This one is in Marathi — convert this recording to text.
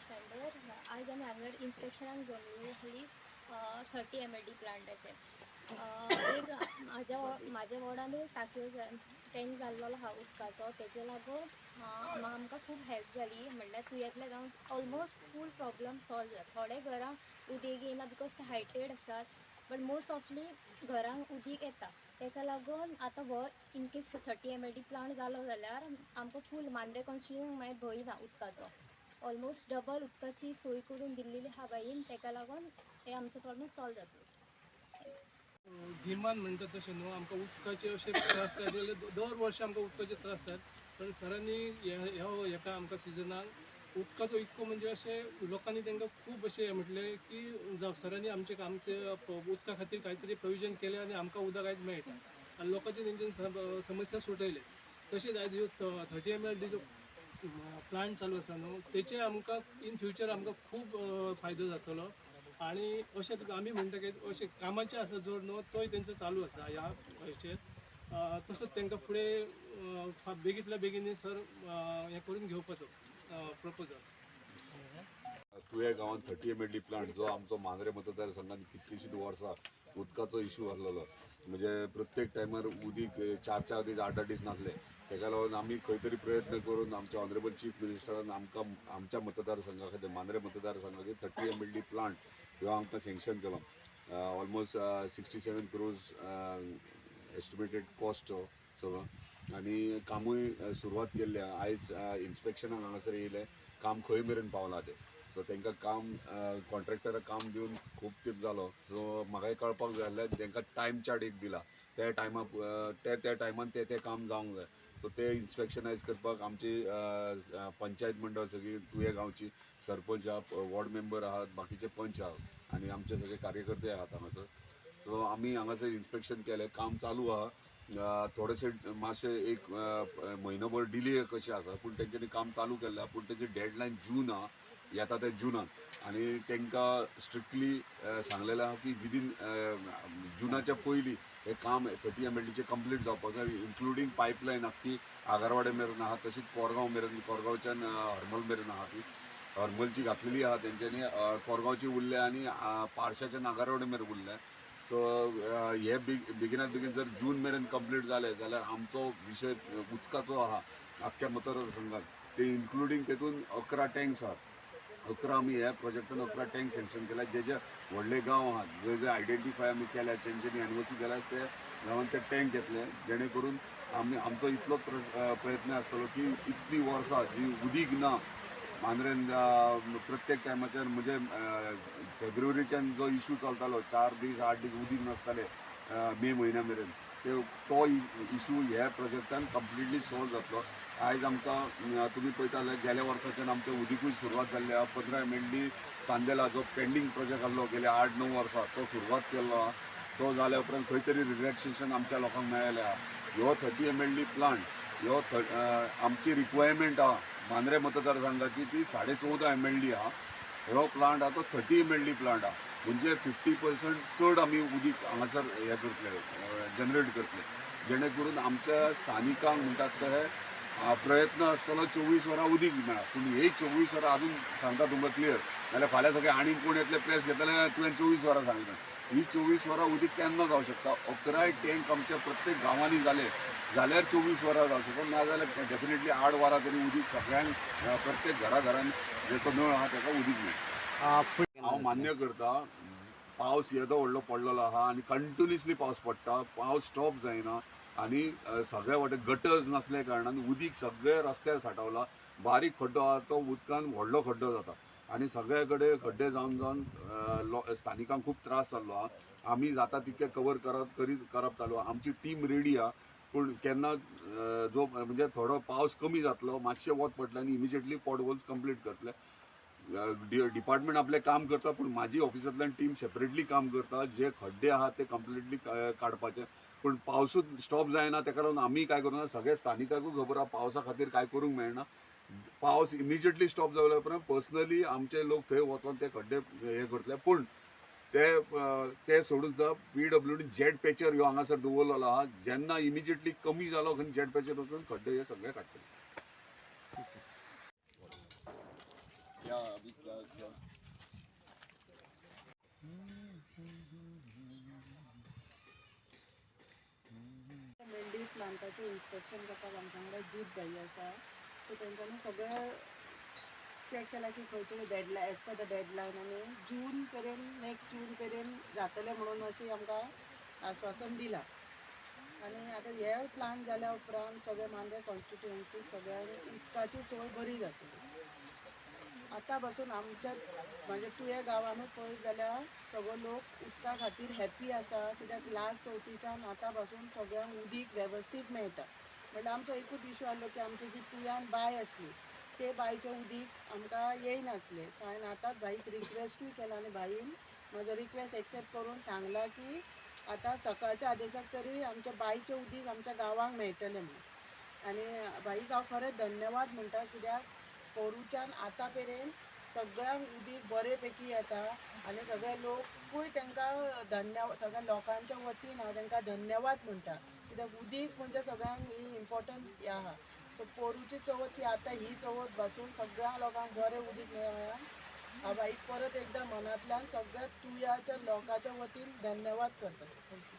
स्टँडर्ड आयज आमी हांगर इन्स्पेक्शनाक गेल्ली आसली थर्टी एम एल डी प्लांटाचे एक म्हाज्या म्हाज्या वॉर्डान टाकयो टँक जाल्लो आहा उदकाचो तेजे लागून आमकां खूब हेल्प जाली म्हणल्यार तुयेंतले गांव ऑलमोस्ट फूल प्रॉब्लम सॉल्व जाला थोडे घरां उदीक येना बिकॉज ते हायटेड आसात बट मोस्ट ऑफली घरांक उदीक येता तेका लागून आतां हो in case thirty M L D plant जालो जाल्यार आमकां फूल मांद्रे कॉन्स्टिट्युन्सीक मागीर भंय ना उदकाचो. ऑलमोस्ट डबल उदकाची सोय करून दिलेली हा बाईन तेका लागून हे आमचो प्रॉब्लेम सॉल्व जातलो गिमान म्हणटा तशें न्हू आमकां उदकाचे अशे त्रास जाय म्हणजे जाल्यार दर वर्सा आमकां उदकाचे त्रास जातात पण सरांनी ह्या हेका हो, आमकां सिजनाक उदकाचो इतको म्हणजे अशें लोकांनी तांकां खूब अशें म्हटलें की सरांनी आमचे काम ते उदका खातीर कांय प्रोविजन केलें आनी आमकां उदक आयज मेळटा. आनी लोकांचे तेंच्यानी समस्या सुटयले. तशेंच आयज thirty M L D plant चालू आसा न्हू तेचे आमकां इन फ्युचर आमकां खूब फायदो जातलो. आणि अशें आमी म्हणटा की अशें कामाचे आसा जोड न्हू तोय तेंचो चालू आसा ह्या हेचेर तसोच तांकां फुडें बेगींतल्या बेगीन सर हें करून घेवपाचो प्रपोजल तुया गांवांत thirty M L D plant जो आमचो मांद्रे मतदारसंघात कितलींशींच वर्सां उदकाचो इशू आसलेलो म्हणजे प्रत्येक टायमार उदीक चार चार दीस आठ आठ दीस नासले तेका लागून आमी खंय तरी प्रयत्न करून आमच्या ऑनरेबल चीफ मिनिस्टरान आमकां आमच्या मतदारसंघा खातीर मांद्रे मतदारसंघा खातीर thirty M L D plant ह्यो आमकां सँक्शन केलो. Almost sixty seven crores estimated cost हो सगळो. आनी कामूय सुरवात केल्ली आयज इन्स्पेक्शनाक हांगासर येयले. काम खंय मेरेन पावलां तें. सो तांकां काम कॉन्ट्रॅक्टराक काम दिवन खूब तेंप जालो. सो म्हाकाय कळपाक जाय आसलें तांकां टायम चार्ट एक दिला त्या टायमा त्या त्या टायमान ते ते काम जावंक जाय. सो ते इन्स्पेक्शनायज करपाक आमची पंचायत मंडळ सगळी तुये गांवची सरपंच आहा वॉर्ड मेंबर आहात बाकीचे पंच आहात आनी आमचे सगळे कार्यकर्ते आहात हांगासर सो आमी हांगासर इन्स्पेक्शन केलें काम चालू आहा. थोडेशे मातशे एक अ, म्हयनोभर डिले कशें आसा पूण तेंच्यांनी काम चालू केल्लें आहा पूण तेची डेडलायन जून आहा. येता ते जुनाक आनी तांकां स्ट्रिक्टली सांगलेलें आहा की विदीन जुनाच्या पयलीं हें काम थर्टी एम एल डीचें कंप्लीट जावपाक जाय इन्क्लुडींग पायपलायन आख्खी आगारवाडे मेरेन आहा तशीच कोरगांव मेरेन कोरगांवच्यान हरमल मेरेन आहा ती हरमलची घातलेली आहा तेंच्यांनी कोरगांवची उरल्या आनी अ, पारशाच्या नागारवाडे मेरेन उरल्या सो हे बेग बेगिनात बेगीन जर जून मेरेन कंप्लीट जालें जाल्यार आमचो विशय उदकाचो आहा अख्ख्या मतदारसंघात. ते इन्क्लुडींग तेतून अकरा टँक्स आहात. अकरा आमी ह्या प्रोजेक्टान अकरा टँक सेक्शन केल्या. जे जे व्हडले गांव आहात जे जे आयडेंटिफाय आमी केल्या तेंच्यांनी एनओसी केल्या ते गांवांत ते टँक घेतले. जेणे करून आमी आमचो इतलो प्र- प्रयत्न आसतलो की इतली वर्सां जी उदीक ना मांद्रेन प्रत्येक टायमाचेर म्हणजे फेब्रुवारीच्यान जो इशू चलतालो चार दीस आठ दीस उदीक नासताले मे म्हयन्या मेरेन ते तो इशू ह्या प्रोजेक्टान कंप्लिटली सॉल्व जातलो आयज आमकां तुमी पळयता जाल्यार गेल्या वर्साच्यान आमच्या उदीकूय सुरवात जाल्ली आहा. पंदरा एम चांदेला जो पेंडींग प्रोजेक्ट आसलो गेल्या आठ णव वर्सां तो सुरवात केल्लो आहा तो जाल्या उपरांत खंय तरी रिलॅक्सेशन आमच्या लोकांक मेळ्ळें आहा ह्यो thirty M L D plant ह्यो थ आमची रिक्वायरमेंट आहा मांद्रे मतदारसंघाची ती साडे चवदा एम एल डी आहा ह्यो प्लांट आहा तो thirty M L D plant आहा म्हणजे फिफ्टी पर्संट चड आमी उदीक हांगासर हें करतले जनरेट करतले जेणे करून आमच्या स्थानिकांक म्हणटात ते प्रयत्न आसतलो चोवीस वरां उदीक मेळा पूण हे चोवीस वरां अजून सांगता तुमकां क्लियर नाल्यार फाल्यां सगळे आनीक कोण येतले प्रेस घेतले तुवें चोवीस वरां सांगलें ही चोवीस वरां उदीक केन्ना जावं शकता. अकराय टँक आमच्या प्रत्येक गांवांनी जाले जाल्यार चोवीस वरां जावं शकता. नाजाल्यार डेफिनेटली आठ वरां तरी उदीक सगळ्यांक प्रत्येक घरा घरान जेचो नळ आहा ताका उदीक मेळटा हांव मान्य करता पावस येदो व्हडलो पडलेलो आहा आनी कंटिन्युअसली पावस पडटा पावस स्टॉप जायना आनी सगळे वाटेन गटर्स नासल्या कारणान उदीक सगळे रस्त्यार साठवला. बारीक खड्डो आहा तो उदकान व्हडलो खड्डो जाता. आनी सगळे कडेन खड्डे जावन जावन स्थानिकांक खूब त्रास जाल्लो आहा आमी जाता तितके कवर करप करीत करप चालू आहा आमची टीम रेडी आहा पूण केन्ना जो म्हणजे थोडो पावस कमी जातलो मातशें वत पडलें आनी इमिजिएटली पॉट होल्स कंप्लीट करतले. डिपार्टमेंट आपलें काम करता पूण म्हाजी ऑफिसांतल्यान टीम सेपरेटली काम करता जे खड्डे आहा ते कंप्लिटली काडपाचे पूण पावसूच स्टॉप जायना तेका लागून आमी काय करना सगळे स्थानिकांकूय खबर आहा पावसा खातीर काय करूंक मेळना. पावस इमिजिएटली स्टॉप जाल्या उपरांत पर्सनली आमचे लोक थंय वचोन ते खड्डे हे करतले. पूण ते ते सोडून सुद्दां P W D jet patcher ह्यो हांगासर दवरलेलो आहा जेन्ना इमिजिएटली कमी जालो खंय जेट पॅचर वचून खड्डे हे सगळे काडटले मेंढी प्लांटाचें इन्स्पेक्शन करपाक आमच्या वांगडा जीत भाई आसा सो तेंच्यांनी सगळें चॅक केला की खंयचे deadline as per the deadline आनी जून पर्यंत नेक्स्ट जून पर्यंत जातलें म्हणून अशी आमकां आश्वासन दिलां. आनी आतां हे प्लान जाल्या उपरांत सगळे मांद्रे कॉन्स्टिट्युएन्सीक सगळ्या उदकाची सोय बरी जातली. आतां पासून आमच्या म्हणजे तुये गांवानूच पळयत जाल्यार सगळो लोक उदका खातीर हॅप्पी आसा कित्याक लास्ट चवथीच्यान आतां पासून सगळ्यांक उदीक वेवस्थीत मेळटा म्हणल्यार आमचो एकूच इशू आसलो की आमची जी तुयान बांय आसली ते बांयचें उदीक आमकां येयनासलें सो हांवें आतांच बाईक रिक्वेस्टूय केला आनी बाईन म्हजो रिक्वेस्ट एक्सेप्ट करून सांगला की आतां सकाळच्या आदेशाक तरी आमच्या बांयचें उदीक आमच्या गांवांक मेळटलें म्हणून. आनी बाईक हांव खरेंच धन्यवाद म्हणटा कित्याक पोरूच्यान आतां मेरेन सगळ्यांक उदीक बरे पैकी येता. आनी सगळे लोकूय तांकां धन्यवाद सगळ्या लोकांच्या वतीन हांव तांकां धन्यवाद म्हणटा. कित्याक उदीक म्हणजे सगळ्यांक ही इम्पॉर्टंट हें आहा. सो पोरूची चवथ ही आतां ही चवथपासून सगळ्या लोकांक बरें उदीक मेळ्ळां. हांव बाईक परत एकदां मनांतल्यान सगळ्या तुयाच्या लोकांच्या वतीन धन्यवाद करता.